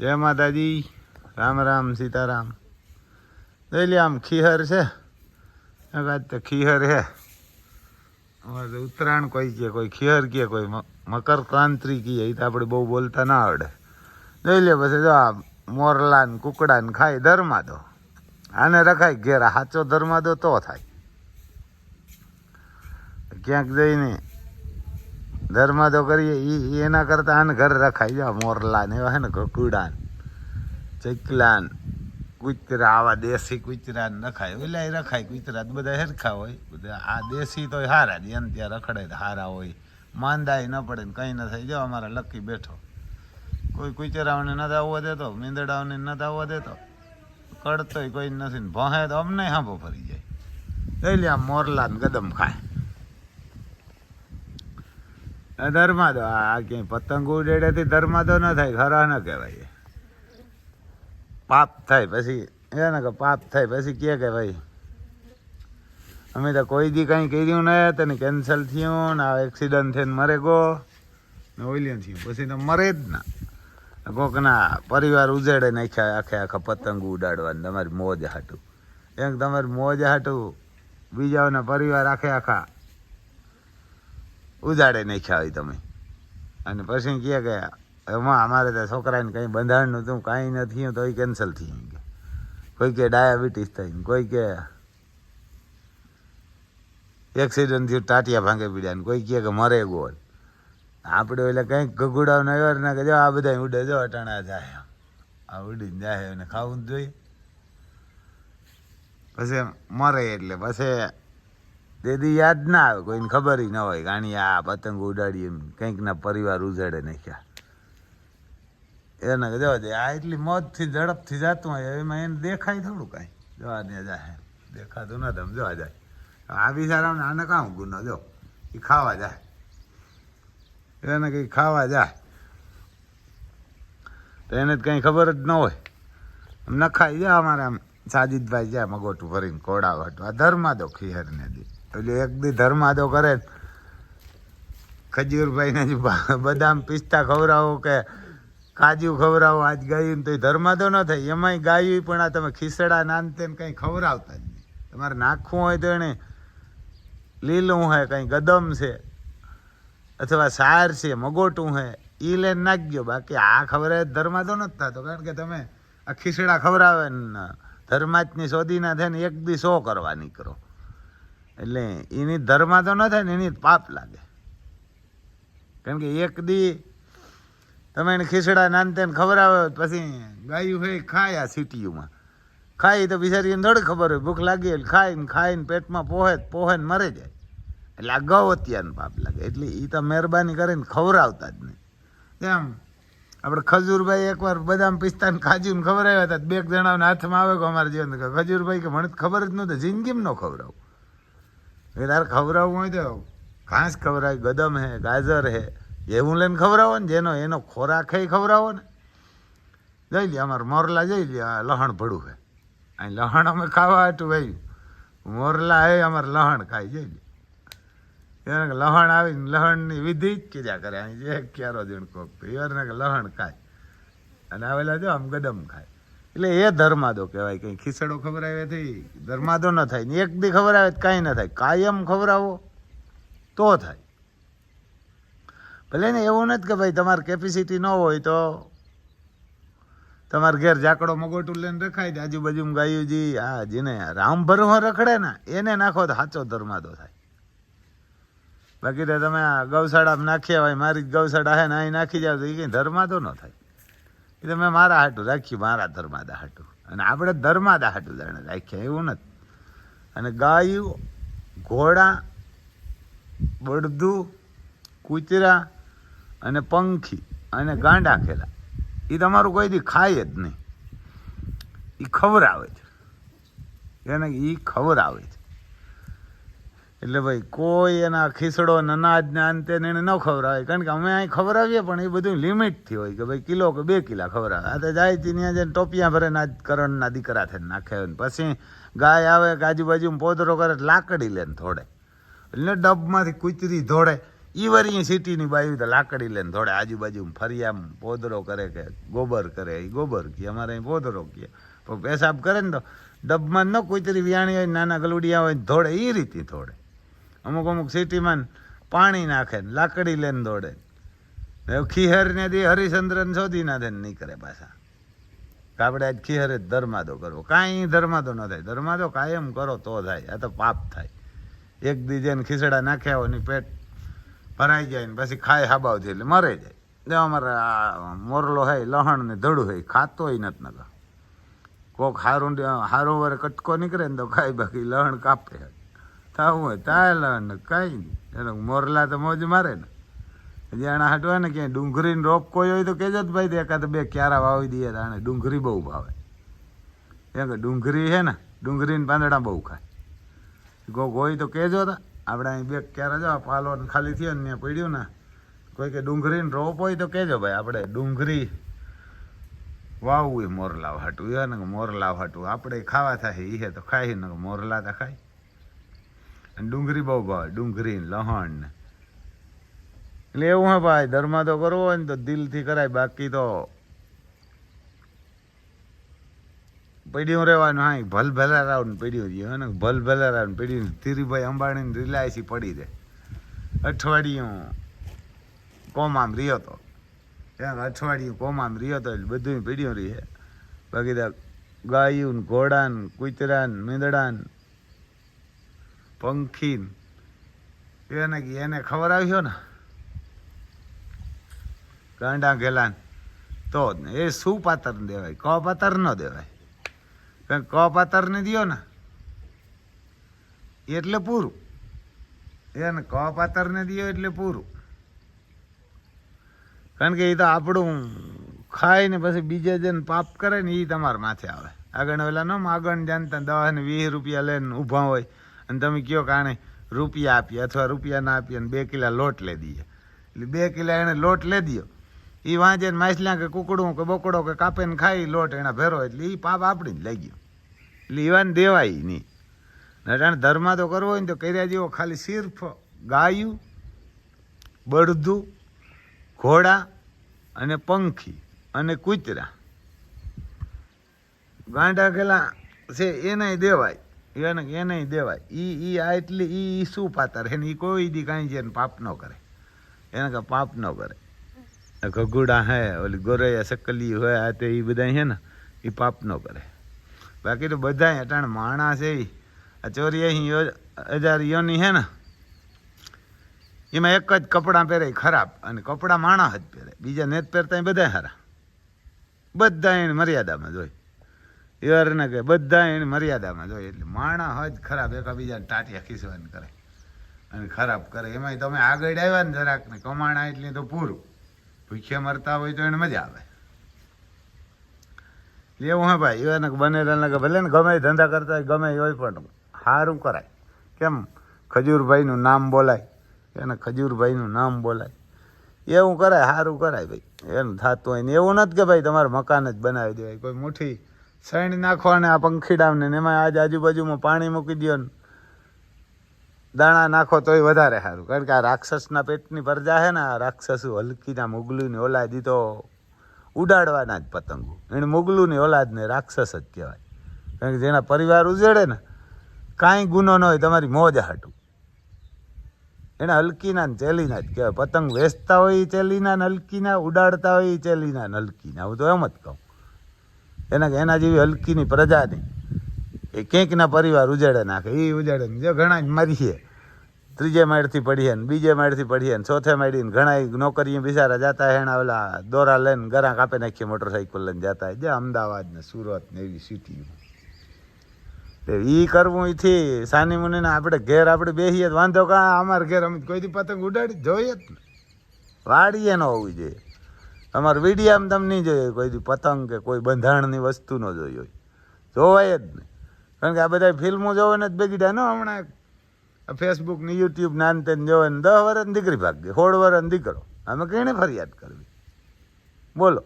જય માતાજી. રામ રામ, સીતારામ. જોઈ લે આમ ખીહર છે. આજ તો ખીહર હે અમારે ઉત્તરાયણ કોઈ કે, કોઈ ખીહર કે, કોઈ મ- મકર ક્રાંતિ કીએ એ તો આપણે બહુ બોલતા ના આવડે. જોઈ લે પછી જો આ મોરલા ને કુકડા ને ખાય ધર્માદો. આને રખાય ઘેર સાચો ધર્માદો તો થાય. ક્યાંક જઈને ધર્માદો કરીએ એ એના કરતાં આને ઘર રખાય. જા, મોરલા ને એવા હે ને કુકડા ને, ચકલા ને, કૂતરા, આવા દેશી કૂતરા ને રખાય. ઓલા રખાય, કૂતરા તો બધા હરખા હોય. આ દેશી તો હારા જ, એમ ત્યાં રખડે તો હારા હોય. માંદાય ન પડે ને કંઈ ન થાય. જો, અમારા લકી બેઠો. કોઈ કૂતરાઓને નથી આવવા દેતો, મીંદડાઓને નથી આવવા દેતો. કડતોય કોઈ નથી ને ભહે તો અમને હાંભો ફરી જાય. એટલે આમ મોરલા ને કદમ ખાય. આ ધર્માદો, આ ક્યાંય પતંગ ઉડેડેથી ધર્માદો ન થાય ખરા ન કહેવાય પાપ થાય પછી એને કે પાપ થાય પછી કે કે ભાઈ અમે તો કોઈ દી કંઈ કર્યું ને, તને કેન્સલ થયું ને, આ એક્સિડન્ટ થઈને મરે ગો. ને ઓલિયું થયું, પછી તો મરે જ ના. કોકના પરિવાર ઉજેડે નાખ્યા આખે આખા પતંગ ઉડાડવા ને તમારી મોજ હાટું. એમ તમારી મોજ હાટું, બીજાઓના પરિવાર આખે આખા ઉજાડે નાખ્યા હોય તમે. અને પછી કહે કે, એમાં અમારે તો છોકરાને કંઈ બંધારણનું તું કાંઈ નથી થયું તો એ કેન્સલ થઈ કે કોઈ કે ડાયાબિટીસ થઈ કોઈ કે એક્સિડન્ટ થયું, ટાટિયા ભાંગે પીડ્યા ને, કોઈ કહે કે મરે ગોળ. આપણે એટલે કંઈક ગગુડાવ નગર ના કે જો આ બધા ઉડે, જો અટાણા જાય. આ ઉડીને જાય એને ખાવું જોઈએ. પછી મરે એટલે, પછી તેથી યાદ ના આવે, કોઈને ખબર ન હોય ગાણી આ પતંગ ઉડાડી એમ કંઈક ના પરિવાર ઉજાડે નાખ્યા. એને જવા દે, આ એટલી મોજથી ઝડપથી જતું હોય, એમાં એને દેખાય થોડું કાંઈ. જવા દે જાય દેખાતું ના તમે જવા જાય આ બિચારાને આને કામ ગુનો જો. એ ખાવા જાય. એને કંઈ ખાવા જાય. તો એને જ કંઈ ખબર જ ન હોય. નખાઈ જાય અમારે આમ સાજીદભાઈ જાય મગોટું ભરીને કોડાવટ આ ધર્મા દો ખીહરને દી. એટલે એક દી ધર્માદો કરે ખજૂરભાઈને જ બદામ પિસ્તા ખવડાવો કે કાજુ ખવડાવો. આજ ગાયું તો ધર્માદો ન થાય. એમાંય ગાયું પણ આ તમે ખીસડા નાનતે કંઈ ખવડાવતા જ નહીં. તમારે નાખવું હોય તો એને લીલું હોય કંઈ ગદમ છે અથવા સાર છે, મગોટું હે એ લઈને નાખજો. બાકી આ ખબર ધર્માદો નથી થતો. કારણ કે તમે આ ખીસડા ખવડાવે ને. ધર્માજની શોધીના થાય ને એક દી સો કરવા નીકળો. એટલે એની ધર્માદો ન થાય ને એની પાપ લાગે. કારણ કે એક દી તમે એને ખીસડા નાનતે ખબર આવે પછી ગાયું હોય ખાય આ સિટીયુમાં. ખાઈ તો બિચારીને થોડી ખબર હોય, ભૂખ લાગી એટલે ખાઈને ખાઈને પેટમાં પોહે પોહે ને મરે જાય. એટલે આ ગૌ હત્યાનું પાપ લાગે. એટલે એ તો મહેરબાની કરીને ખવરાવતા જ નહીં. એમ. આપણે ખજૂરભાઈ એકવાર બદામ પિસ્તાને કાજુને ખબર આવ્યા હતા, બે જણાના હાથમાં આવે કે અમારા જીવન ખજૂરભાઈ કે મને ખબર જ નહોતી, જિંદગીમાં ન ખવડાવું. એ તારે ખવડાવવું હોય તો ઘાસ ખવડાય, ગદમ હે, ગાજર હે. એવું લઈને ખવડાવો ને જેનો એનો ખોરાક ખવડાવો ને. જઈ લે, અમારે મોરલા જઈ લે લહણ ભડું હે. અહીં લહણ અમે ખાવા હતું ભાઈ મોરલા હે, અમારે લહણ ખાઈ જઈ લે. એને લહણ આવીને લહણની વિધિ જ કીધા કરે. અહીં જે ક્યારો જણ કોક કે લહણ ખાય. અને આવેલા જો આમ ગદમ ખાય. એટલે એ ધર્માદો કહેવાય. કંઈ ખીસડો ખવડાવે થઈ ધર્માદો ન થાય. ને એક દી ખવડાવે આવે કાંઈ ન થાય. કાયમ ખવડાવો તો થાય. ભલે ને એવું નથી કે ભાઈ તમારે કેપેસિટી ન હોય તો તમારે ઘેર જાકડો મગોટું લઈને રખાય દે. આજુબાજુમાં ગાયુજી, આ જેને રામ ભરવા રખડે ને, એને નાખો તો સાચો ધર્માદો થાય. બાકી તો તમે ગૌશાળામાં નાખ્યા હોય, મારી ગૌશાળા હે ને, અહીં નાખી જાવ તો એ કંઈ ધર્માદો ન થાય. એ તો મેં મારા હાટું રાખ્યું, મારા ધર્માદા હાટું. અને આપણે ધર્માદા હાટું જાણે રાખ્યા, એવું નથી. અને ગાયું, ઘોડા, બળદું, કૂતરા અને પંખી અને ગાંડા ખેલા. એ તમારું કોઈ દી ખાય જ નહીં. એ ખવડાવે છે. એને એ ખવડાવે છે. એટલે ભાઈ, કોઈ એના ખીસડો ને અનાજ ને અંતે એને ન ખવડાવે કારણ કે અમે અહીં ખવડાવીએ, પણ એ બધું લિમિટથી હોય કે ભાઈ, કિલો કે બે કિલા ખવડાવે. આ તો જાય ત્યાં જઈને ટોપિયા ભરે ના કરણના દીકરા થઈને નાખે પછી ગાય આવે કે આજુબાજુ પોદરો કરે લાકડી લે ને થોડે એટલે ડબમાંથી કૂતરી ધોડે ઈ વરી સિટીની બાયું તો લાકડી લેને થોડે આજુબાજુ ફરી આમ પોદરો કરે કે ગોબર કરે. એ ગોબર કે, અમારે અહીં પોદરો કે. પણ પેશાબ કરે ને તો ડબમાં ન કૂતરી વિયાણી હોય નાના ગલુડિયા હોય ધોડે એ રીતે ધોડે અમુક અમુક સિટીમાં પાણી નાખે ને, લાકડી લઈને દોડે. ખીહર ને દી હરિચંદ્રન શોધી ના દે ને નીકળે પાછા. આપણે આજ ખીહરે જ ધર્માદો કરવો. કાંઈ ધર્માદો ન થાય. ધર્માદો કાયમ કરો તો થાય. આ તો પાપ થાય. એક દી જેને ખીસડા નાખ્યા હોય ને પેટ ભરાઈ જાય ને પછી ખાય હાબાવથી એટલે મરે જાય. જો અમારે મોરલો હોય લહણ ને ધડું હોય ખાતોય નથી નકા કોક હારું હારું વરે કટકો નીકળે ને તો ખાય બાકી લહણ કાપે. થાવું હોય લહણ ને કાંઈ નહીં. મોરલા તો મોજ મારે ને. જાણે હટવા ને ક્યાંય ડુંગળીનો રોપ કોઈ હોય તો કહેજો ભાઈ દે એકાદ બે ક્યારા વાવી દઈએ તો આને ડુંગળી બહુ ભાવે. એમ કે ડુંગળી છે ને, ડુંગળીને પાંદડા બહુ ખાય. કોક હોય તો કહેજો તા. આપણે અહીં બે ક્યારે જો પાલો ખાલી થયો ને ત્યાં પડ્યું ને કોઈ કે ડુંગળીનો રોપ હોય તો કહેજો ભાઈ, આપણે ડુંગળી વાવવું એ મોરલાવ હાટું. એ ને મોરલા હાટું. આપણે ખાવા થાય એ તો ખાઈ ને મોરલા તો ખાય. અને ડુંગળી બહુ ભાવે ડુંગળી લહણ એટલે એવું હે ભાઈ, ધર્મ તો કરવો હોય ને તો દિલથી કરાય, બાકી તો પડ્યું રહેવાનું, હા ભલ ભલા રાવ ને પડ્યું રહ્યું હે ને? ભલ ભલા રાવ ને પડ્યું ધીરુભાઈ અંબાણી ને રિલાયસી પડી દે અઠવાડિયું કોમામ રહ્યો તો. એમ અઠવાડિયું કોમામ રહ્યો તો એટલે બધું પડ્યું રહી. બાકી ગાયું ને કૂતરાન ને કૂતરા ને મીંદડા ને પંખી ને એને એને ખબર આવ્યો ને? ગાંડા ગેલાન તો એ શું પાતર દેવાય? ક પાતર ન દેવાય. કારણ ક પાતર ને દો ને? એટલે પૂરું. એને ક પાતર ને દો એટલે પૂરું. કારણ કે એ તો આપણું ખાય ને પછી બીજે જઈને પાપ કરે ને એ તમારા માથે આવે. આગળ ઓલા ન, આગળ જાણતા દસ ને વીસ રૂપિયા લઈને ઊભા હોય. અને તમે કયો કાણે રૂપિયા આપીએ અથવા રૂપિયા ના આપીએ અને બે કિલા લોટ લઈ દઈએ. એટલે બે કિલા એને લોટ લઈ દો એ વાંચે ને કે કુકડું કે બોકડો કે કાપે ને ખાઈ લોટ એના ભેરો એટલે એ પાપ આપણી જ લઈ ગયો. એટલે એવાને દેવાય નહીં. નટાણ ધર્મા તો કરવો હોય ને તો કર્યા જેવો ખાલી સિર્ફ ગાયું, બળદું, ઘોડા અને પંખી અને કૂતરા. ગાંડા ગેલા છે, એનાય દેવાય. એને એને દેવાય. ઈ ઈ આ એટલી ઈ શું પાતર એને ઈ કોઈ દી કાંઈ છે પાપ ન કરે. એને કે પાપ ન કરે. ઘગુડા હે, ઓલી ગોરૈયા સકલી હોય, આ તે એ બધા છે ને એ પાપ ન કરે. બાકી તો બધા અટાણ માણસ છે એ આ અહીં હજાર યોની છે ને, એમાં એક જ કપડાં પહેરે ખરાબ અને કપડાં માણસ જ પહેરે. બીજા નેત પહેરતા બધા હારા. બધા એની મર્યાદામાં જોઈ એવારને કે બધા એની મર્યાદામાં જોઈએ. એટલે માણસ જ ખરાબ, એકાબીજાને ટાટિયા ખીસવાની કરે. અને ખરાબ કરે. એમાંય તમે આગળ આવ્યા ને જરાક ને કમાણા એટલે તો પૂરું. ભૂખ્યા મરતા હોય તો એને મજા આવે. એવું હે ભાઈ, એવાને બનેલા કે ભલે ને ગમે ધંધા કરતા હોય, ગમે હોય, પણ સારું કરાય. કેમ? ખજૂરભાઈનું નામ બોલાય. એને ખજૂરભાઈનું નામ બોલાય. એવું કરાય સારું કરાય ભાઈ. એનું થતું હોય ને એવું નથી કે ભાઈ તમારે મકાન જ બનાવી દેવાય. કોઈ મુઠ્ઠી સૈણ નાખો અને આ પંખીડાને ને એમાં આજ આજુબાજુમાં પાણી મૂકી દો ને. દાણા નાખો તોય વધારે સારું. કારણ કે આ રાક્ષસના પેટની પરજા છે ને, આ રાક્ષસું હલકીના મુગલુની ઓલાદ દીધો ઉડાડવાના જ પતંગો. એને મુગલુની ઓલાદને રાક્ષસ જ કહેવાય. કારણ કે જેના પરિવાર ઉજેડે ને, કાંઈ ગુનો ન હોય, તમારી મોજ હાટું. એને હલકીના ને ચેલીના જ કહેવાય. પતંગ વેચતા હોય એ ચેલીના ને હલકીના, ઉડાડતા હોય એ ચેલીના ને હલકીના. હું તો એમ જ કહું. એના એના જેવી હલકીની પ્રજાની. એ કંઈકના પરિવાર ઉજાડે નાખે. એ ઉજાડે જો ઘણા જ મારીએ ત્રીજે માળથી પડીએ ને બીજે માળથી પડીએ ને ચોથે માળીને ઘણા નોકરીએ બિચારા જતા હેણા ઓલા દોરા લઈને ગરા કાપી નાખીએ મોટરસાઇકલ લઈને જતા જે અમદાવાદ ને સુરત ને એવી સિટીમાં એ કરવું એથી સાની મુનિને આપણે ઘેર આપણે બેસીએ વાંધો કાં? અમારે ઘેર અમે કોઈ દી પતંગ ઉડાડી? જોઈએ જ ને. વાડીએ ન હોવી જોઈએ. તમારે વિડીયામાં તમે નહીં જોઈએ, કોઈ પતંગ કે કોઈ બંધારણની વસ્તુ ન જોઈ હોય. જોવાય જ નહીં. કારણ કે આ બધા ફિલ્મો જોવે ને જ બગીડા ન હમણાં. ફેસબુક ને યુટ્યુબ નાન તેન જોવે ને દસ વર્ષની દીકરી ભાગી સોળ વર્ષની દીકરો. અમે કઈને ફરિયાદ કરવી? બોલો.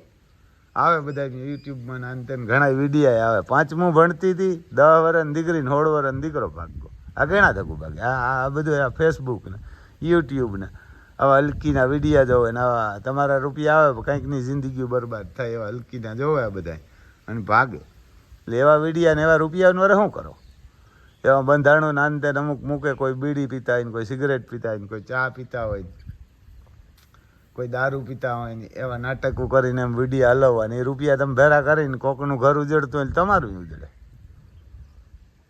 આવે બધા યુટ્યુબમાં નાન તેન ઘણા વિડીયા આવે. પાંચમું ભણતી હતી દસ વર્ષની દીકરી ને સોળ વર્ષની દીકરો ભાગ્યો આ ઘણા થકું ભાગે આ આ બધું આ ફેસબુક ને યુટ્યુબ ને. આવા હલકીના વિડીયા જોવે ને આવા તમારા રૂપિયા આવે કંઈકની જિંદગી બરબાદ થાય એવા હલકીના જોવે આ બધા અને ભાગે. એટલે એવા વિડીયા ને એવા રૂપિયાનું વરે શું કરો? એવા બંધારણો નાનતે અમુક મૂકે, કોઈ બીડી પીતા હોય ને કોઈ સિગરેટ પીતા હોય ને કોઈ ચા પીતા હોય કોઈ દારૂ પીતા હોય ને એવા નાટકો કરીને એમ વિડીયા હલવવાની એ રૂપિયા તમે ભેરા કરીને કોકનું ઘર ઉજળતું હોય તમારું ઉજળે.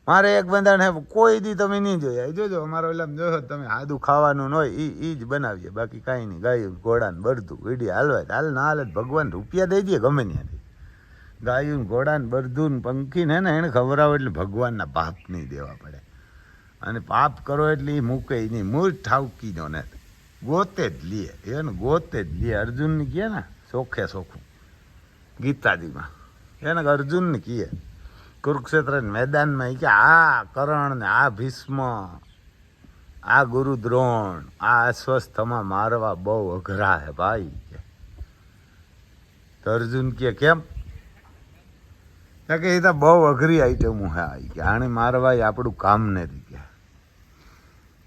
મારે એક બંધારણ કોઈ દી તમે નહીં જોયા. જોજો, અમારો એટલે જોયો તમે સાદું ખાવાનું હોય એ એ જ બનાવીએ. બાકી કાંઈ નહીં, ગાયું ઘોડાને બરધું વિડીયા હાલવા હાલ ના હાલે ભગવાન રૂપિયા દઈ દઈએ ગમે ત્યાંથી. ગાયું ઘોડાને બરધું ને પંખીને ને એને ખવડાવો એટલે ભગવાનના પાપ નહીં દેવા પડે. અને પાપ કરો એટલે એ મૂકે નહીં. મૂળ ઠાવકી નો. ગોતે જ લે. એને ગોતે જ લે. અર્જુનને કહે ને સોખે સોખું ગીતાજીમાં. એને અર્જુનને કહે. કુરુક્ષેત્ર મેદાનમાં કે આ કરણ ને આ ભીષ્મ, આ ગુરુ દ્રોણ આ અસ્વસ્થમાં મારવા બહુ અઘરા હે ભાઈ કે. અર્જુન કે કેમ? કે એ તો બહુ અઘરી આઈટમ હે કે. આને મારવા એ આપણું કામ નથી કે.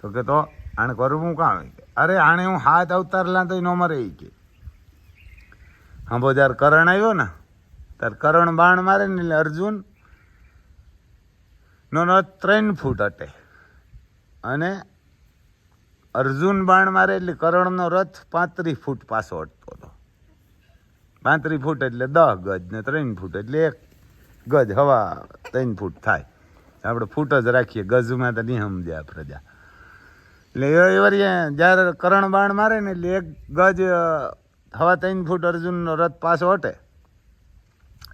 તો કે તો આને કરવું કામ? અરે આણે હું હાથ અવતાર લા તો નો મરે ઈ કે. હા બો જ્યારે કરણ આવ્યો ને, ત્યારે કરણ બાણ મારે ને એટલે અર્જુન નો નો, ત્રણ ફૂટ અટે. અને અર્જુન બાણ મારે એટલે કરણનો રથ પાંત્રીસ ફૂટ પાછો અટતો હતો. પાંત્રીસ ફૂટ એટલે દસ ગજ ને ત્રણ ફૂટ એટલે એક ગજ, હવા ત્રણ ફૂટ થાય. આપણે ફૂટ જ રાખીએ, ગજમાં તો નહીં સમજ્યા પ્રજા. એટલે એ વરી જ્યારે કરણ બાણ મારે ને એટલે એક ગજ હવા ત્રણ ફૂટ અર્જુનનો રથ પાછો હટે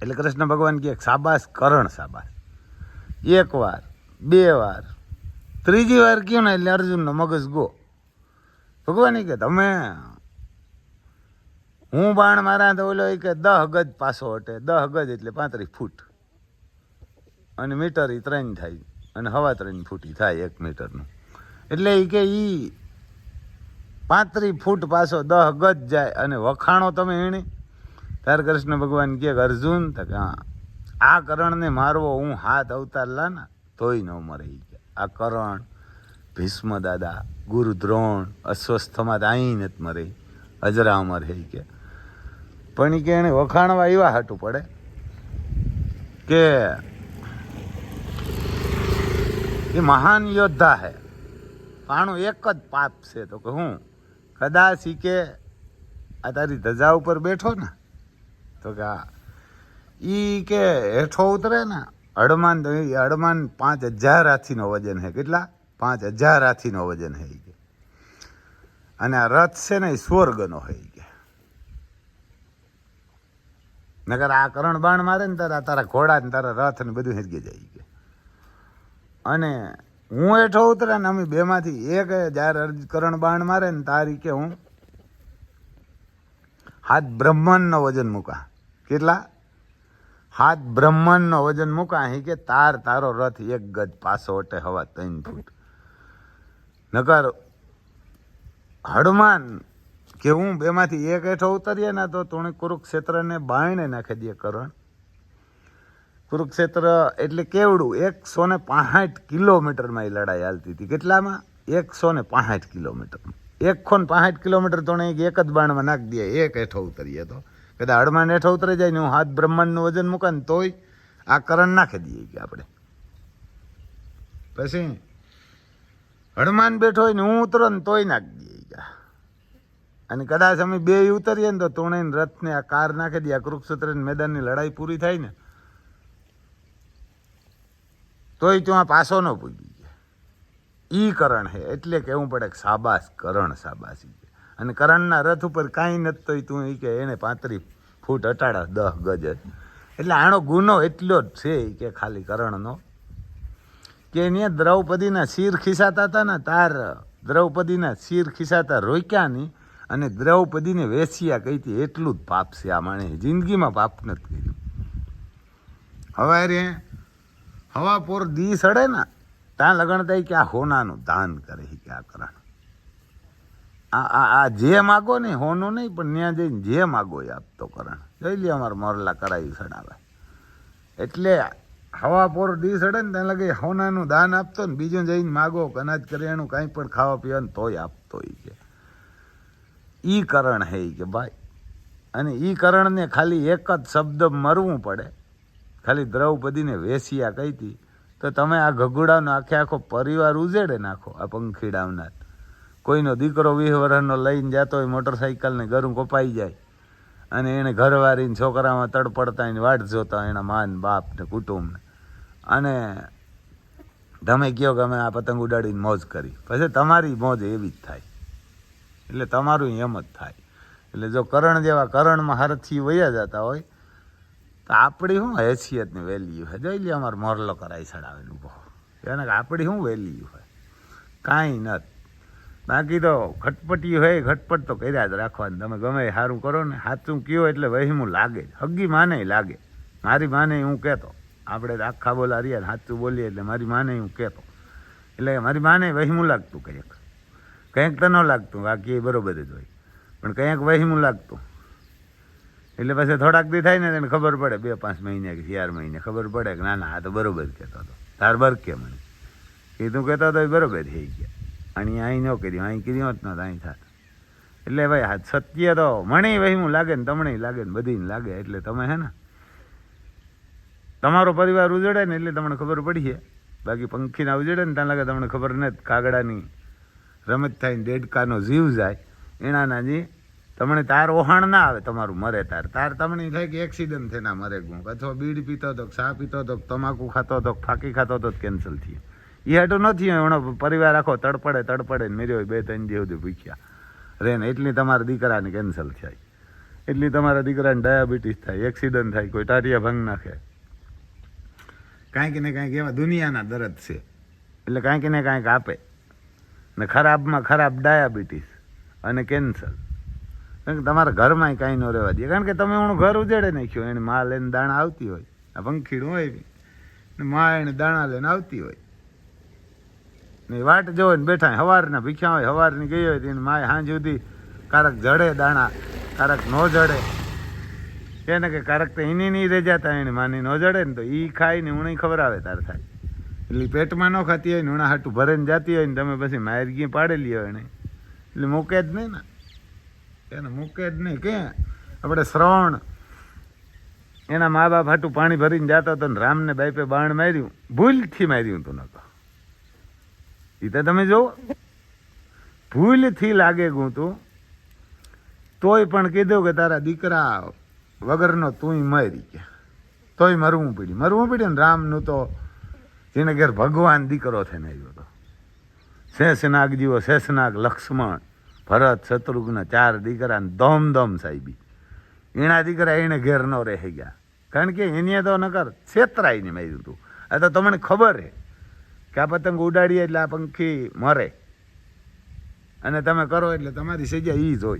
એટલે કૃષ્ણ ભગવાન કહે સાબાસ કરણ સાબાસ. એક વાર બે વાર. ત્રીજી વાર કહ્યું ને એટલે અર્જુનનો મગજ ગો. ભગવાન કે, તમે હું બાણ મારા તો ઓલો કે, દહ ગજ પાછો હટે, દહ ગજ એટલે પાંત્રીસ ફૂટ. અને મીટર એ ત્રણ થાય, અને હવા ત્રણ ફૂટી થાય એક મીટરનું. એટલે એ કે એ પાંત્રીસ ફૂટ પાછો દહ ગજ જાય, અને વખાણો તમે એણે ત્યારે કૃષ્ણ ભગવાન કે, અર્જુન, તો કે, હા. આ કરણને મારવો હું હાથ અવતાર લા ને તોય ન મરે આ કરણ, ભીષ્મ દાદા, ગુરુ દ્રોણ અસ્વસ્થમાં અહીં નથી મરે અજરા અમર હે કે પણ કે એને વખાણવા એવા હાટું પડે. કે એ મહાન યોદ્ધા હે. પાણું એક જ પાપ છે તો કે હું? કદાચ કે, આ તારી ધજા ઉપર બેઠો ને. તો કે આ ઈ કે હેઠો ઉતરે ને ઈ હડમાન પાંચ હજાર હાથીનો વજન હે. કેટલા? પાંચ હજાર હાથીનો વજન છે ઈ કે. અને આ રથ છે ને એ સ્વર્ગનો હે ઈ કે. નકર આ કરણ બાણ મારે ને તારા તારા ઘોડા ને તારા રથ ને બધું હેરગે જાય કે. અને હું હેઠો ઉતરે ને અમે બેમાંથી એક જ્યારે કરણ બાણ મારે ને તારી કે હું હાથ બ્રહ્માંડનો વજન મૂકા. કેટલા? હાથ બ્રહ્માંડનો વજન મૂકા, અહીં કે તાર, તારો રથ એક ગજ પાસો અટે હવા ત્રણ ફૂટ. નકર હડમાન કે હું બેમાંથી એક હેઠો ઉતરીએ ને તો તું કુરુક્ષેત્રને બાયણે નાખી દે કરણ. કુરુક્ષેત્ર એટલે કેવડું? એકસો ને પાંસઠ કિલોમીટરમાં એ લડાઈ હાલતી હતી. કેટલામાં? એકસો ને પાંસઠ કિલોમીટર એકસો ને પાંસઠ કિલોમીટર તો એક એક જ બાણમાં નાખી દે, એક હેઠો ઉતરીએ તો. કદાચ હડમાન હેઠો ઉતરી જાય ને હું હાથ બ્રહ્માંડનું વજન મૂકે ને તોય આ કરણ નાખી દઈએ કે આપણે. પછી હડમાન બેઠો હોય ને હું ઉતરો ને તોય નાખી દઈએ ગયા અને કદાચ અમે બે ઉતરીએ ને તો તોણે રથને આ કાર નાખી દઈએ, આ કુરુક્ષેત્ર મેદાનની લડાઈ પૂરી થાય ને. તોય ત્યાં પાછો ન પૂગી ગયા. ઈ કરણ હે, એટલે કહેવું પડે કે સાબાસ, કરણ સાબાસી. અને કરણના રથ ઉપર કાંઈ નથી તોય તું એ કે એને પાંત્રીસ ફૂટ અટાડા દહ ગજ. એટલે આનો ગુનો એટલો જ છે કે ખાલી કરણનો. કે એને દ્રૌપદીના શિર ખિસાતા હતા ને તાર દ્રૌપદીના શિર ખિસાતા રોક્યા નહીં અને દ્રૌપદીને વેસ્યા કહી હતી એટલું જ પાપ છે આ માણે જિંદગીમાં પાપ નથી કર્યું. હવે રે હવા પોર દી સડે ને ત્યાં લગણ થાય કે આ હોનાનું દાન કરે કે આ કરણ આ આ આ જે માગો ને હોનું નહીં, પણ ત્યાં જઈને જે માગો એ આપતો કરણ. જોઈ લે અમારા મોરલા કરાવી સડાવે એટલે હવા પોર દી સડે ને ત્યાં લગે હોનાનું દાન આપતો ને બીજું જઈને માગો કનાજ કરિયાણું કાંઈ પણ ખાવા પીવાનું તોય આપતો એ કે. ઈ કરણ હે કે, ભાઈ. અને ઈ કરણને ખાલી એક જ શબ્દ મરવું પડે. ખાલી દ્રૌપદીને વેસિયા કહી હતી તો તમે આ ઘગુડાનો આખે આખો પરિવાર ઉજેડે નાખો, આ પંખીડાવનાર કોઈનો દીકરો વીસ લઈને જતો હોય મોટરસાઇકલને ગરું કપાઈ જાય. અને એને ઘરવાળીને છોકરામાં તડપડતા એને વાટ જોતા એના માન, બાપ ને કુટુંબને અને તમે કહો કે અમે આ પતંગ ઉડાડીને મોજ કરી. પછી તમારી મોજ એવી જ થાય. એટલે તમારું એમ જ થાય. એટલે જો કરણ જેવા કરણમાં હરથી વયા જતા હોય, તો આપણી શું હેસિયતની વેલ્યુ છે? જોઈ લે અમારો મોરલો કરાઈ ચડાવેલું ઊભો. એને આપણી શું વેલ્યુ હોય કાંઈ નથી. બાકી તો ખટપટી હોય ખટપટ તો કર્યા જ રાખવાનું. તમે ગમે સારું કરો ને સાચું કયો એટલે વહીમું લાગે હગી માને લાગે. મારી માને હું કહેતો. આપણે આખા બોલા રહ્યા ને સાચું બોલીએ એટલે મારી માને હું કહેતો. એટલે મારી માને વહીમું લાગતું કંઈક. કંઈક તો ન લાગતું, બાકી એ બરોબર જ હોય. પણ કંઈક વહીમું લાગતું. એટલે પછી થોડાક દી થાય ને તેને ખબર પડે, બે પાંચ મહિને કે ચાર મહિને, ખબર પડે કે ના ના, આ તો બરોબર કહેતો હતો. તાર બર કે મને. એ તું કહેતો હતો એ બરોબર થઈ ગયા. અને અહીં ન કર્યું અહીં કર્યું જ ને અહીં થાત. એટલે ભાઈ હા સત્ય તો મને વહીમું લાગે ને તમને લાગે ને બધીને લાગે, એટલે તમે હે ને, તમારો પરિવાર ઉજળે ને એટલે તમને ખબર પડી છે. બાકી પંખીના ઉજળે ને ત્યાં લાગે તમને ખબર નથી કાગડાની રમત થાય ને દેડકાનો જીવ જાય. એનાના જી તમને તાર ઓહાણ ના આવે, તમારું મરે તાર. તાર તમને થાય કે એક્સિડન્ટ થઈને મરે ગું અથવા બીડ પીતો હતો સા પીતો હતો તમાકુ ખાતો હતો ફાંકી ખાતો હતો કેન્સલ થયું. એ હાટું નથી એનો પરિવાર આખો તડપડે તડપડે મેર્યો બે ત્રણ દિવસ સુધી ભૂખ્યા. ને એટલી તમારા દીકરાને કેન્સલ થાય. એટલી તમારા દીકરાને ડાયાબિટીસ થાય એક્સિડન્ટ થાય, કોઈ ટાટિયા ભંગ નાખે કાંઈક ને કાંઈક એવા દુનિયાના દરદ છે. એટલે કાંઈક ને કાંઈક આપે. ને ખરાબમાં ખરાબ ડાયાબિટીસ અને કેન્સર કારણ કે તમારા ઘરમાં કાંઈ ન રહેવા દે. કારણ કે તમે હું ઘર ઉજેડે નાખ્યું એને માં લઈને દાણા આવતી હોય. આ પંખીડું હોય. ને માં એને દાણા લઈને આવતી હોય. ને વાટ જોવે ને બેઠા હોય. હવારના ભીખ્યા હોય, હવારની ગઈ હોય તેને માય સાંજ સુધી કારક જડે દાણા, કારક ન જડે. એને કે કારક તો એની નહીં રેજાતા એને માની ન જડે ને તો એ ખાય ને ઉણી ખબર આવે તાર થાય. એટલે પેટમાં ન ખાતી હોય ને ઉણા હાટું ભરીને જાતી હોય ને તમે પછી માયરગી પાડેલી હોય એને એટલે મૂકે જ નહીં ને. એને મૂકે જ નહીં. કે આપણે શ્રવણ, એના મા બાપ હાટું પાણી ભરીને જતો હતો ને રામને બાઈપે બાણ માર્યું. ભૂલથી માર્યું તું નતો એ તો તમે જુઓ ભૂલથી લાગે ગું તું તોય પણ કીધું કે તારા દીકરા વગરનો તુંય મરી ગયા. તોય મરવું પડ્યું. મરવું પડ્યું ને રામનું તો જેને ઘેર ભગવાન દીકરો થઈને આવ્યો હતો શેષનાગ જીવો શેષનાગ, લક્ષ્મણ, ભરત, શત્રુઘ્ન, ચાર દીકરા ને દમ સાહેબી. એના દીકરા એને ઘેર ન રહી ગયા. કારણ કે એને તો નકર છેતરાઈને માર્યું હતું આ તો તમને ખબર હે. કે આ પતંગ ઉડાડીએ એટલે આ પંખી મરે. અને તમે કરો એટલે તમારી સજા એ જ હોય.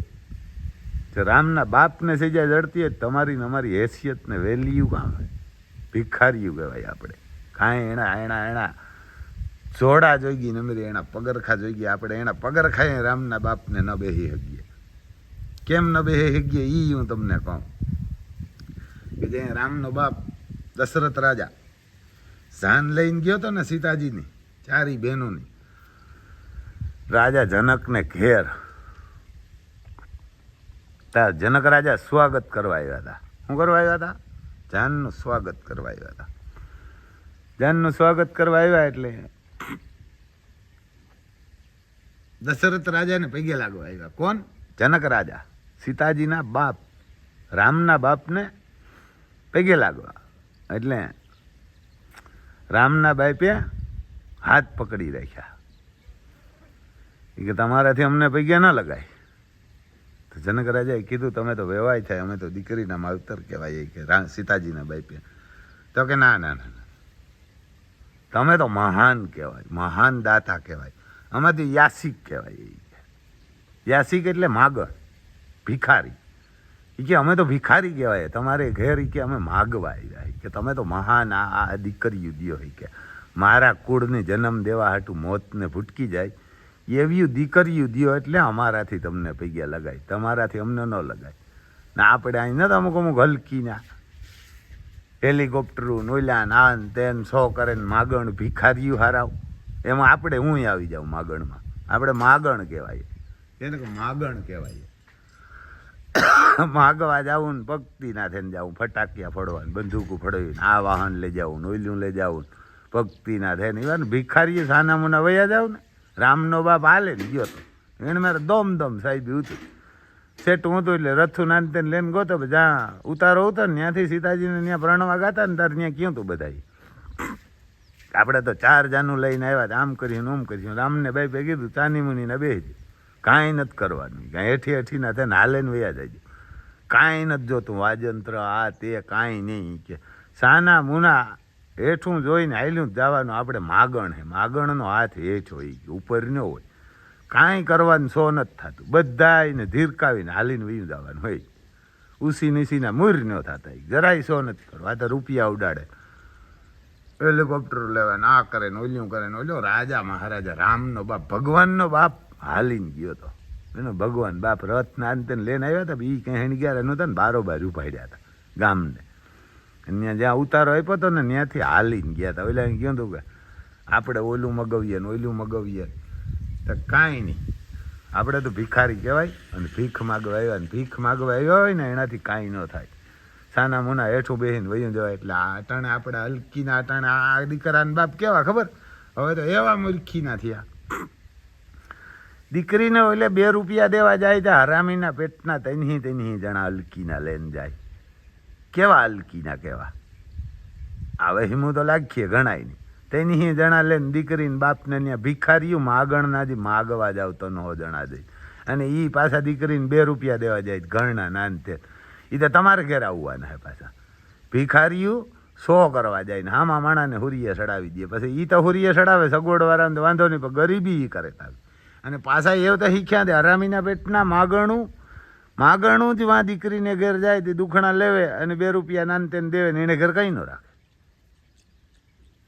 રામના બાપને સજા જડતી હોય તમારી ને અમારી હેસિયતને વેલ્યુ કામ ભિખાર્યું કહેવાય આપણે. કાંઈ એણા એણા એણા જોડા જોઈ ગઈ નમરી એના પગરખા જોઈ ગયા આપણે એના પગરખાએ રામના બાપને ન બેહી શકીએ. કેમ ન બેહી શકીએ? એ હું તમને કહું. કે જે રામનો બાપ દશરથ રાજા જાન લઈને ગયો હતો ને સીતાજીની ચારી બહેનોની. રાજા જનકને ઘેર. તા જનક રાજા સ્વાગત કરવા આવ્યા હતા શું કરવા આવ્યા હતા જાનનું સ્વાગત કરવા આવ્યા હતા જાનનું સ્વાગત કરવા આવ્યા એટલે દશરથ રાજાને પગે લાગવા આવ્યા. કોણ? જનક રાજા. સીતાજીના બાપ. રામના બાપને પગે લાગવા. એટલે રામના બાપે હાથ પકડી રાખ્યા. કે તમારાથી અમને પૈયા ન લગાય. તો જનક રાજાએ કીધું, તમે તો વેવાય થાય, અમે તો દીકરીના માવતર કહેવાય. કે સીતાજીના બાપે તો કે ના ના ના. તમે તો મહાન કહેવાય, મહાન દાતા કહેવાય. આમાંથી યાસિક કહેવાય યાસિક એટલે માગણ ભિખારી. એ કે અમે તો ભિખારી કહેવાય. તમારે ઘેર કે અમે માગવા આવ્યા કે તમે તો મહાન આ આ દીકરીઓ દ્યો કે મારા કુળને જન્મ દેવા હાટું મોતને ભૂટકી જાય. એવી દીકરીઓ દ્યો એટલે અમારાથી તમને પૈગ્યા લગાય. તમારાથી અમને ન લગાય. ને આપણે અહીં નતા અમુક અમુક હલકીના હેલિકોપ્ટરું નોલ્યા નાન તેન સો કરે ને માગણ ભિખારીયું હારાવ. એમાં આપણે હું આવી જાઉં માગણમાં. આપણે માગણ કહેવાય. એને માગણ કહેવાય. માગવા જાવું ને ભક્તિના થઈને જાવું ફટાકિયા ફોડવાનું, બંદૂકો ફોડવીને, આ વાહન લઈ જાવું ને લઈ જાવું ભક્તિ ભક્તિના થઈને એવા ને ભિખારીએ સાનામુના વયા જાવ ને, રામનો બાપ હાલે ને ગયો તો. એને મારે દમ દમ સાહેબ હતું સેટ હું તો એટલે રથું નાન તેને લઈને ગયો તો જ્યાં ઉતારો ઉતર ને ત્યાંથી સીતાજીને ત્યાં પ્રણવા ગાતા ને તાર ત્યાં ક્યાં તું બધા આપણે તો ચાર જાનું લઈને આવ્યા આમ કર્યું આમ કર્યું. રામને બાઈ પે કીધું, ચાની મુનીને બે કાંઈ નથી કરવાનું. કાંઈ હેઠી હેઠી ના થાય હાલે ને વયા જાય કાંઈ નથી જોતું. વાજંત્ર, આ તે કાંઈ નહીં કે. સાના મુના હેઠું જોઈને હાલ્યું જવાનું આપણે માગણ હે. માગણનો હાથ હેઠ હોય ગયો ઉપર ન હોય. કાંઈ કરવાનું સો નથી થતું. બધાને ધીરકાવીને હાલીને વયું જવાનું હોય. ઉસી નીસીના મૂર ન થતા જરાય સો નથી કરવા. તો રૂપિયા ઉડાડે. હેલિકોપ્ટર લેવા ના કરે ને ઓલ્યું કરે ને ઓલ્યો. રાજા મહારાજા રામનો બાપ, ભગવાનનો બાપ હાલીને ગયો તો. એનો ભગવાન બાપ રથ ના અંતે લઈને આવ્યા હતા એ કંઈ હેણી ગયા નહોતા ને બારોબાર ઉપાડ્યા હતા ગામને. અને ત્યાં જ્યાં ઉતારો આપ્યો હતો ને, ત્યાંથી હાલીને ગયા હતા. ઓલા કહ્યું હતું કે આપણે ઓલું મગવીએ ને ઓલું મગવીએ તો કાંઈ નહીં. આપણે તો ભિખારી કહેવાય અને ભીખ માગવા આવ્યા ને ભીખ માગવા આવ્યા હોય ને, એનાથી કાંઈ ન થાય. સાના મુના હેઠું બેહીને વયું જવાય. એટલે આ અટાણે આપણે હલકીના અટાણે આ દીકરાના બાપ કેવા ખબર? હવે તો એવા મૂર્ખીના થયા. દીકરીને એટલે બે રૂપિયા દેવા જાય તો હરામીના પેટના તનહી તનહી જણા હલકીના લઈને જાય. કેવા અલકીના કેવા? આવે હિમું તો લાગીએ ગણાય નહીં. તેની જણા લઈને દીકરીને બાપને ત્યાં ભિખારીયું માગણના જે માગવા જાવ તો નો જણા દઈ અને એ પાછા દીકરીને બે રૂપિયા દેવા જાય ઘરના નાન તે એ તો તમારે ઘેર આવવાના હે પાછા. ભિખારીયું સો કરવા જાય ને હામાં માણાને હુરીએ ચડાવી દે. પછી એ તો હુરીએ ચડાવે, સગવડવાળાને તો વાંધો નહીં, પણ ગરીબી એ કરે તારે અને પાછા એવું તો શીખ્યા તે હરામીના પેટના માગણું માગણું જ વાં દીકરીને ઘેર જાય તે દુખણા લેવે અને બે રૂપિયા નાન તેને દેવે ને એને ઘેર કંઈ ન રાખે.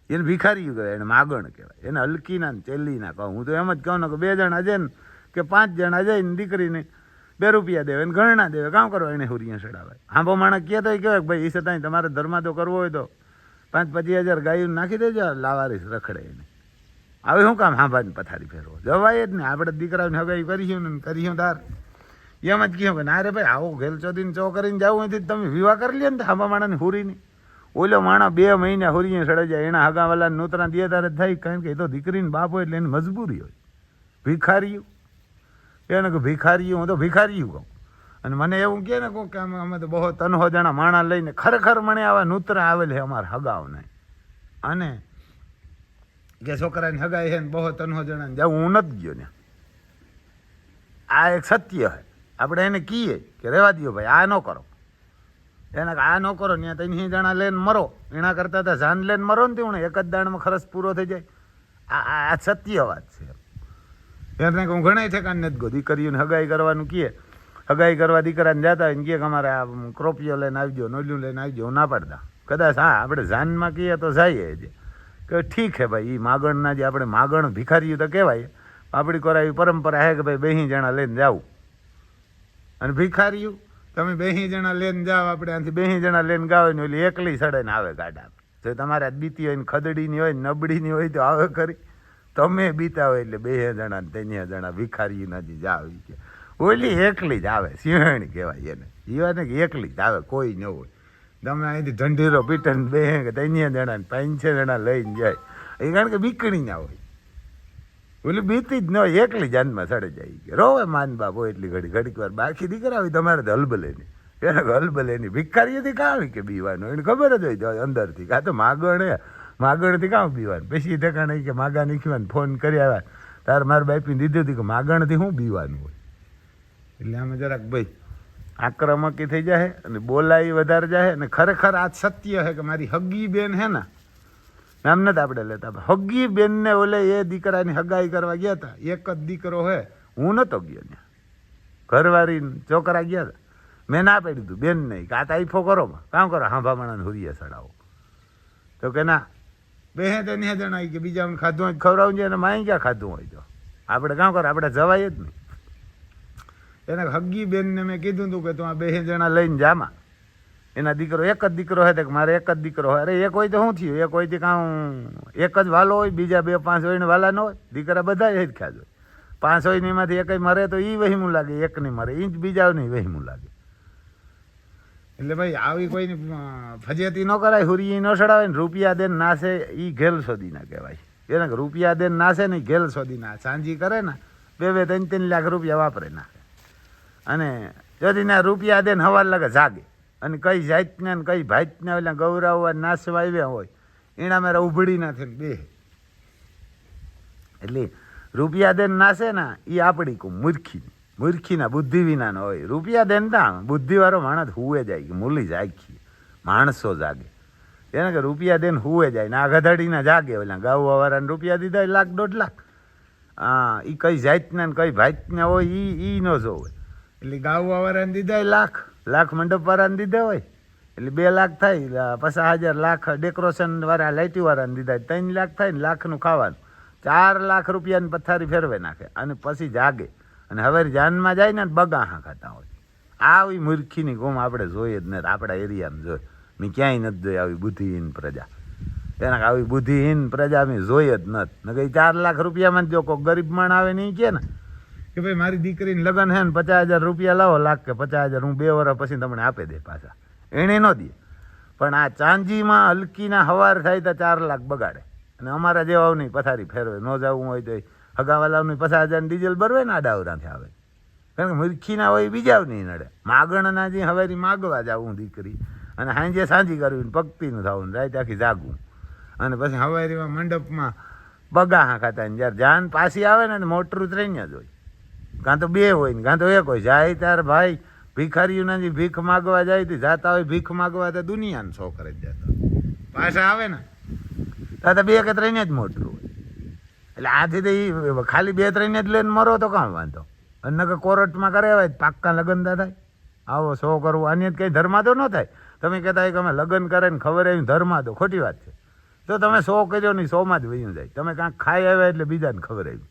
એને ભિખારી કહેવાય એને માગણ કહેવાય. એને હલકીના ને ચેલીના કહું. હું તો એમ જ કહું ને કે બે જણા જઈને કે પાંચ જણા જઈને દીકરીને બે રૂપિયા દેવે ને ગણના દેવે. કામ કરવા એને હુરિયા ચડાવાય. હાંભો માણસ કહે તો કહેવાય ભાઈ એ છતાં તમારે ધર્મા તો કરવો હોય તો પાંચ પચીસ હજાર ગાયું નાખી દેજો, લાવારીસ રખડે એને. હવે શું કામ હાંભાની પથારી ફેરવો? જવાય જ ને. આપણે દીકરાને હગાઈ કરીશું ને કરીશું તાર એમ જ કહ્યું કે ના રે ભાઈ, આવો ઘેલ ચોદીને ચો કરીને જવું નથી તમે વિવાહ કરી લે ને હાંભા માણાને હુરીની. ઓલો માણા બે મહિના હુરીએ સડે જાય. એના હગાવાલા નૂતરા દે તારે થાય, કારણ કે એ તો દીકરીને બાપ હોય એટલે એની મજબૂરી હોય. ભિખારીયું એને કે ભિખારીયું હું તો ભિખારીયું કહું. અને મને એવું કહે ને કહું કે અમે અમે તો બહુ તનહો જણા માણા લઈને ખરેખર મને આવા નૂતરા આવેલ છે અમારા હગાવને. અને કે છોકરાની હગાઈ છે ને બહુ તનહો જણા જાઉં. હું નથી ગયો ને. આ એક સત્ય છે આપણે એને કહીએ કે રહેવા દો ભાઈ, આ ન કરો. એને આ ન કરો ત્યાં ત્રણ જણા લઈને મરો. એના કરતાં તો જાન લઈને મરો ને તેવું એક જ દાણમાં ખરચ પૂરો થઈ જાય. આ આ સત્ય વાત છે. એને હું ઘણા કાન નથી ગો દીકરીઓને હગાઈ કરવાનું કહે. હગાઈ કરવા દીકરાને જતા હોય ને કહે કે અમારે આ ક્રોપિયો લઈને આવજો, નોલ્યું લઈને આવજો, હું ના પાડતા. કદાચ હા, આપણે જાનમાં કહીએ તો જઈએ જ. કે ઠીક હે ભાઈ એ માગણના જે આપણે માગણ ભિખારીઓ તો કહેવાય, આપણી કોરાવી પરંપરા હે કે ભાઈ બેહી જણા લઈને જાવું અને ભિખારીયું તમે બેહી જણા લઈને જાઓ, આપણે આથી બેહી જણા લઈને ગાવે ને ઓલી એકલી સડે ને આવે ગાડા જો તમારે બીતી હોય ને ખદડીની હોય ને નબળીની હોય તો આવે ખરી. તમે બીતા હોય એટલે બે જણા ને ત્રણ જણા ભિખારી નથી જાવ ઓલી એકલી જ આવે, સિંહણી કહેવાય એને. જીવાને કે એકલી જ આવે, કોઈ ન હોય. તમે અહીંથી ઢંઢીરો પીટન બે કે ત્રણ જણા પાંચ છ જણા લઈને જાય. એ કારણ કે બીકણી ના હોય. ઓલી બીતી જ ન હોય, એકલી જાનમાં સડે જાય કે રોવે માન બાપ હોય એટલી ઘડી, ઘડીક વાર બાકી દીકરા હોય તમારે તો હલબલે નહીં એને હલબલે નહીં ભિખારીઓથી કાં કે બીવાનું? એને ખબર જ હોય અંદરથી. કાં તો માગણ હે માગણથી કાં બીવાનું? પછી ઠેકાણે કે માગા નીકળવાનું ફોન કરી આવ્યા. તારે મારા બાઈપીને દીધું હતું કે માગણથી શું બીવાનું હોય. એટલે આમાં જરાક ભાઈ આક્રમકી થઈ જાય અને બોલાઈ વધારે જાય અને ખરેખર આ સત્ય છે કે મારી હગી બેન હે ને, નામ નથી આપણે લેતા હગી બેનને ઓલે એ દીકરાની હગાઈ કરવા ગયા હતા એક જ દીકરો હે, હું નહોતો ગયો ત્યાં ઘરવાળી છોકરા ગયા હતા મેં ના પાડી દીધું, બેન નહીં, કે આ તાઈફો કરો કામ કરો, હાંભા માણાને હુરિયા સડાવો. તો કે ના બે હે તો નહીં જણાય કે બીજાને ખાધું હોય ખવડાવું છે અને માય ક્યાં ખાધું હોય તો. આપણે કામ કરો, આપણે જવાય જ નહીં. એને હગી બેનને મેં કીધું હતું કે તું આ બે જણા લઈને જામાં એના દીકરો એક જ દીકરો હોય કે મારે એક જ દીકરો હોય અરે એક હોય તો શું થયું? એક હોયથી કાં એક જ વાલો હોય, બીજા બે પાંચ હોય ને વાલા ન હોય? દીકરા બધા જ ખ્યાલ હોય. પાંચ હોય ને એમાંથી એક મરે તો એ વહીમું લાગે એક નહીં મરે. એ જ નહીં વહીમું લાગે. એટલે ભાઈ આવી કોઈની ફજેતી ન કરાય, હુરી ન સડાવે ને રૂપિયા દેન નાસે એ ઘેલ શોધી ના કહેવાય. એને રૂપિયા દેન નાસે ને ઘેલ શોધી ના સાંજી કરે ને, બે બે, ત્રણ ત્રણ લાખ રૂપિયા વાપરે નાખે અને ચોરીના રૂપિયા દે ને હવાર લાગે જાગે. અને કઈ જાતને ને કઈ ભાતને ઓલા ગૌરવવા નાસવા આવ્યા હોય, એના મારા ઉભડી ના થઈને બે એટલે રૂપિયા દેન નાસે ને એ આપણી કુ મૂર્ખી મૂર્ખીના બુદ્ધિ વિનાનો હોય. રૂપિયા દેન તા બુદ્ધિવાળો માણસ હુએ જાય કે મૂલી જાગી માણસો જાગે. એને કે રૂપિયા દેન હુએ જાય ને આ ગધડીના જાગે ઓલા ગાવવાવાળાને રૂપિયા દીધા લાખ દોઢ લાખ. હા એ કઈ જાતને કઈ ભાતના હોય એ ઈ ન જોવે. એટલે ગાવવાવાળાને દીધા લાખ. લાખ મંડપવાળાને દીધા હોય. એટલે બે લાખ થાય. પચાસ હજાર લાખ ડેકોરેશન વાળા લાઇટી વાળાને દીધા. ત્રણ લાખ થાય ને લાખનું ખાવાનું. ચાર લાખ રૂપિયાની પથારી ફેરવે નાખે. અને પછી જાગે. અને હવે જાનમાં જાય ને બગાહા ખાતા હોય. આવી મૂર્ખીની ગોમ આપણે જોઈએ જ નથી. આપણા એરિયામાં જોઈએ. મેં ક્યાંય નથી જોઈ આવી બુદ્ધિહીન પ્રજા. એના આવી બુદ્ધિહીન પ્રજા મેં જોઈએ જ નથી. ને ચાર લાખ રૂપિયામાં જો કોઈ ગરીબ માણ આવે નહીં કે ને કે ભાઈ, મારી દીકરીને લગ્ન હે ને પચાસ હજાર રૂપિયા લાવો, લાખ કે પચાસ હજાર, હું બે વર્ષ પછી તમને આપી દે પાછા. એણે ન દે. પણ આ ચાંજીમાં હલકીના હવાર થાય તો ચાર લાખ બગાડે. અને અમારા જેવાઓની પથારી ફેરવે. ન જવું હોય તો હગાવાલાઓની પચાસ હજાર ડીઝલ ભરવે ને આડાવરાથી આવે. કારણ કે મૂર્ખીના હોય બીજા નહીં નડે. માગણના જે હવેરી માગવા જાવું દીકરી. અને સાંજે સાંજી કરવી પગતીનું થવું રાત આખી જાગવું અને પછી હવારીમાં મંડપમાં બગાહા ખાતા ને જ્યારે જાન પાછી આવે ને મોટર ત્રણ્યા જ હોય. કાં તો બે હોય ને કાં તો એક હોય. જાય ત્યારે ભાઈ, ભિખારીઓના જે ભીખ માગવા જાય તે જાતા હોય, ભીખ માગવા તો દુનિયાને છોકરે જ જતા પાછા આવે ને તો બે કે ત્રણ જ મોટું હોય. એટલે આથી તો એ ખાલી બે ત્રણ જ લઈને મરો તો કામ વાંધો. અને કે કોર્ટમાં કરે હોય પાક્કા લગ્ન થાય. આવો શો કરવું આની કંઈ ધર્મા તો ન થાય. તમે કહેતા હોય કે અમે લગ્ન કરે ને ખબર આવી ધર્મા તો ખોટી વાત છે. તો તમે સો કર્યો નહીં શોમાં જ વયું જાય. તમે કાંઈક ખાઈ આવ્યા એટલે બીજાને ખબર આવી.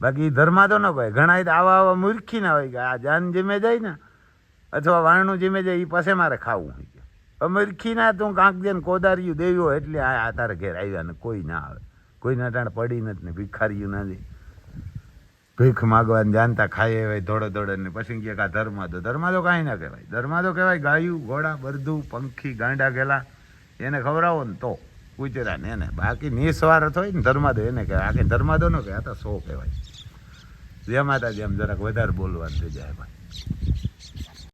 બાકી ધર્મા તો ન કહે ઘણા આવા આવા મૂર્ખી ના હોય કે આ જાન જીમે જાય ને, અથવા વાણનું જીમે જાય એ પાસે મારે ખાવું હોય કે. હવે મૂર્ખી ના તું કાંક જેને કોદારિયું દેવ્યો એટલે આ તારે ઘેર આવ્યા ને કોઈ ના આવે. કોઈના ટાણ પડી નથી ને, ભિખારીયું નથી ભીખ માગવાને જાણતા ખાઈએ હોય ધોડે ધોડે ને, પછી કે આ ધર્મા તો ધર્મા તો કાંઈ ના કહેવાય. ધર્મા તો કહેવાય ગાયું, ઘોડા બરધું પંખી, ગાંડા ગેલા. એને ખવડાવો ને તો. કુચરા ને એને. બાકી નિસ્વાર્થ હોય ને ધર્માદો એને કહેવાય. આખી ધર્માદો ન કહેવાય તો સો કહેવાય. જય માતાજી આમ જરાક વધારે બોલવાનું થઈ જાય ભાઈ